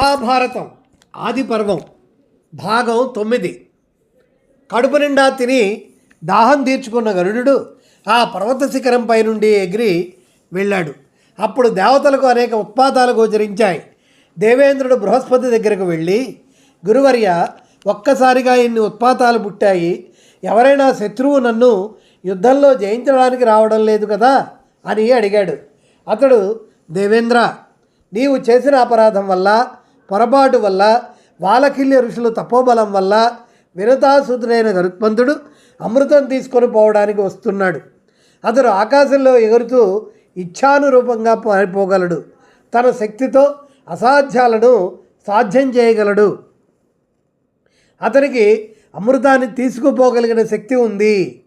మహాభారతం ఆది పర్వం భాగం తొమ్మిది. కడుపు నిండా తిని దాహం తీర్చుకున్న గరుడు ఆ పర్వత శిఖరంపై నుండి ఎగిరి వెళ్ళాడు. అప్పుడు దేవతలకు అనేక ఉత్పాతాలు గోచరించాయి. దేవేంద్రుడు బృహస్పతి దగ్గరకు వెళ్ళి గురువర్య ఒక్కసారిగా ఇన్ని ఉత్పాతాలు పుట్టాయి. ఎవరైనా శత్రువు నన్ను యుద్ధంలో జయించడానికి రావడం లేదు కదా? అని అడిగాడు. అతడు దేవేంద్ర నీవు చేసిన అపరాధం వల్ల పొరపాటు వల్ల వాలకిల్య ఋషులు తపోబలం వల్ల వినతాసుతుడైన గరుత్మంతుడు అమృతం తీసుకొని పోవడానికి వస్తున్నాడు. అతడు ఆకాశంలో ఎగురుతూ ఇచ్ఛానురూపంగా పారిపోగలడు తన శక్తితో అసాధ్యాలను సాధ్యం చేయగలడు. అతనికి అమృతాన్ని తీసుకుపోగలిగిన శక్తి ఉంది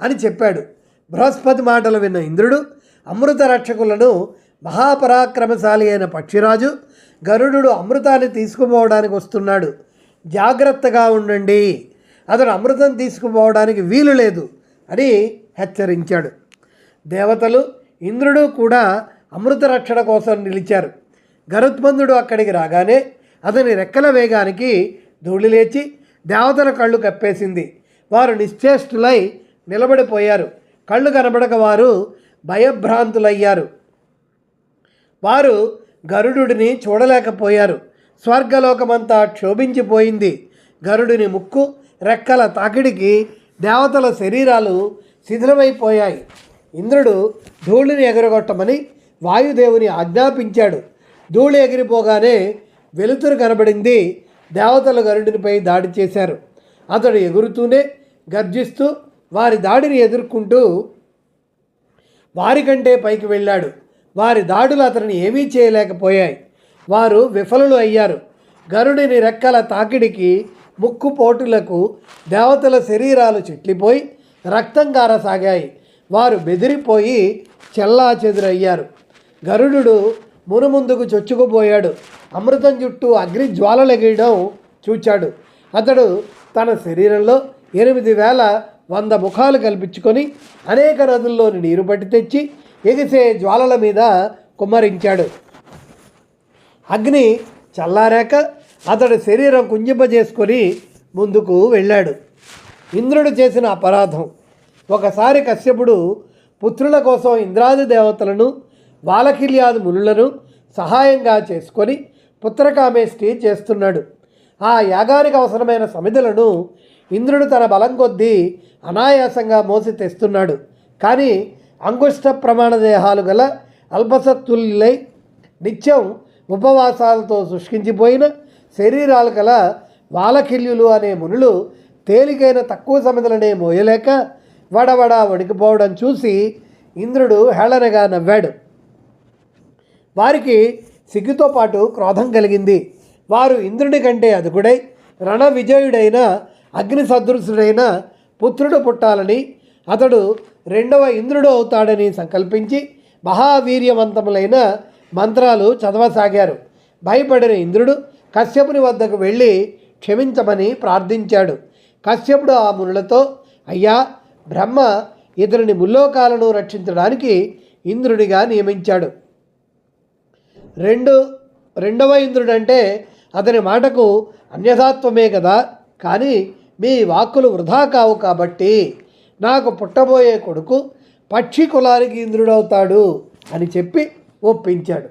అని చెప్పాడు. బృహస్పతి మాటలు విన్న ఇంద్రుడు అమృత రక్షకులను మహాపరాక్రమశాలి అయిన పక్షిరాజు గరుడు అమృతాన్ని తీసుకుపోవడానికి వస్తున్నాడు. జాగ్రత్తగా ఉండండి. అతడు అమృతం తీసుకుపోవడానికి వీలు లేదు అని హెచ్చరించాడు. దేవతలు ఇంద్రుడు కూడా అమృత రక్షణ కోసం నిలిచారు. గరుత్మంతుడు అక్కడికి రాగానే అతని రెక్కల వేగానికి ధూళి లేచి దేవతల కళ్ళు కప్పేసింది. వారు నిశ్చేష్టులై నిలబడిపోయారు. కళ్ళు కనబడక వారు భయభ్రాంతులయ్యారు. వారు గరుడుని చూడలేకపోయారు. స్వర్గలోకమంతా క్షోభించిపోయింది. గరుడిని ముక్కు రెక్కల తాకిడికి దేవతల శరీరాలు శిథిలమైపోయాయి. ఇంద్రుడు ధూళిని ఎగరగొట్టమని వాయుదేవుని ఆజ్ఞాపించాడు. ధూళి ఎగిరిపోగానే వెలుతురు కనబడింది. దేవతలు గరుడినిపై దాడి చేశారు. అతడు ఎగురుతూనే గర్జిస్తూ వారి దాడిని ఎదుర్కొంటూ వారికంటే పైకి వెళ్ళాడు. వారి దాడులు అతనిని ఏమీ చేయలేకపోయాయి. వారు విఫలులు అయ్యారు. గరుడిని రెక్కల తాకిడికి ముక్కు పోటులకు దేవతల శరీరాలు చిట్లిపోయి రక్తం కారసాగాయి వారు బెదిరిపోయి చెల్లా చెదురయ్యారు. గరుడు మునుముందుకు చొచ్చుకుపోయాడు. అమృతం చుట్టూ అగ్ని జ్వాలలెగయడం చూచాడు. అతడు తన శరీరంలో ఎనిమిది వేల వంద ముఖాలు కల్పించుకొని అనేక నదుల్లోని నీరు పట్టి తెచ్చి ఎగిసే జ్వాలల మీద కుమ్మరించాడు. అగ్ని చల్లారాక అతడి శరీరం కుంజింపజేసుకొని ముందుకు వెళ్ళాడు. ఇంద్రుడు చేసిన అపరాధం. ఒకసారి కశ్యపుడు పుత్రుల కోసం ఇంద్రాది దేవతలను బాలకిల్యాది మునులను సహాయంగా చేసుకొని పుత్రకామేష్టి చేస్తున్నాడు. ఆ యాగానికి అవసరమైన సమిధులను ఇంద్రుడు తన బలం కొద్దీ అనాయాసంగా మోసి తెస్తున్నాడు. కానీ అంగుష్ట ప్రమాణ దేహాలు గల అల్పసత్తులై నిత్యం ఉపవాసాలతో శుష్కించిపోయిన శరీరాలు గల వాలకిల్యులు అనే మునులు తేలికైన తక్కువ సమిదలనే మోయలేక వడవడ వణికిపోవడం చూసి ఇంద్రుడు హేళనగా నవ్వాడు. వారికి సిగ్గుతో పాటు క్రోధం కలిగింది. వారు ఇంద్రుడి కంటే అదుకుడై రణ విజయుడైన అగ్ని సదృశుడైన పుత్రుడు పుట్టాలని అతడు రెండవ ఇంద్రుడు అవుతాడని సంకల్పించి మహావీర్యవంతములైన మంత్రాలు చదవసాగారు. భయపడిన ఇంద్రుడు కశ్యపుని వద్దకు వెళ్ళి క్షమించమని ప్రార్థించాడు. కశ్యపుడు ఆ మునులతో అయ్యా బ్రహ్మ ఇతరుని ముల్లోకాలను రక్షించడానికి ఇంద్రుడిగా నియమించాడు. రెండు రెండవ ఇంద్రుడు అంటే అతని మాటకు అన్యథాత్వమే కదా కానీ మీ వాక్కులు వృధా కావు కాబట్టి నాకు పుట్టబోయే కొడుకు పక్షి కులానికి ఇంద్రుడవుతాడు అని చెప్పి ఒప్పించాడు.